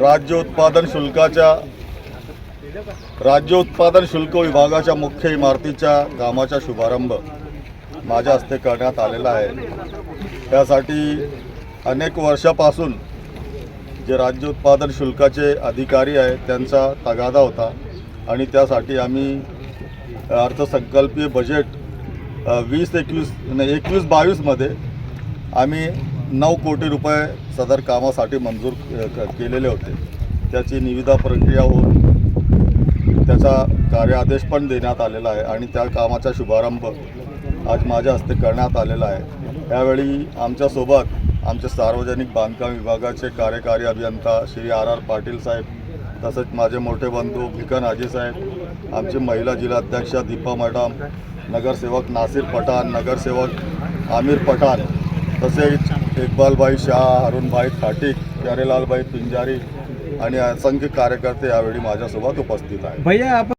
राज्य उत्पादन शुल्काच्या राज्य उत्पादन शुल्क विभागाच्या मुख्य इमारतीच्या कामाचा शुभारंभ माझ्या हस्ते करण्यात आलेला आहे. त्यासाठी अनेक वर्षापासून जे राज्य उत्पादन शुल्काचे अधिकारी आहेत त्यांचा तगादा होता आणि त्यासाठी आम्ही अर्थसंकल्पीय बजेट वीस एकवीस नाही एकवीस बावीसमध्ये आम्ही नऊ कोटी रुपये सदर कामासाठी मंजूर केलेले होते. त्याची निविदा प्रक्रिया होऊन त्याचा कार्यादेश पण देण्यात आलेला आहे आणि त्या कामाचा शुभारंभ आज माझ्या हस्ते करण्यात आलेला आहे. यावेळी आमच्यासोबत आमचे सार्वजनिक बांधकाम विभागाचे कार्यकारी अभियंता श्री आर आर पाटील साहेब तसेच माझे मोठे बंधू भिकन हाजी साहेब आमचे महिला जिल्हाध्यक्षा दीपा मॅडम नगरसेवक नासिर पठाण नगरसेवक आमिर पठाण तसेच इकबालभाई शाह अरुणभाई खाटिक प्यारेलालबाई पिंजारी आणि असंख्य कार्यकर्ते यावेळी माझ्यासोबत उपस्थित आहेत. भैया आपण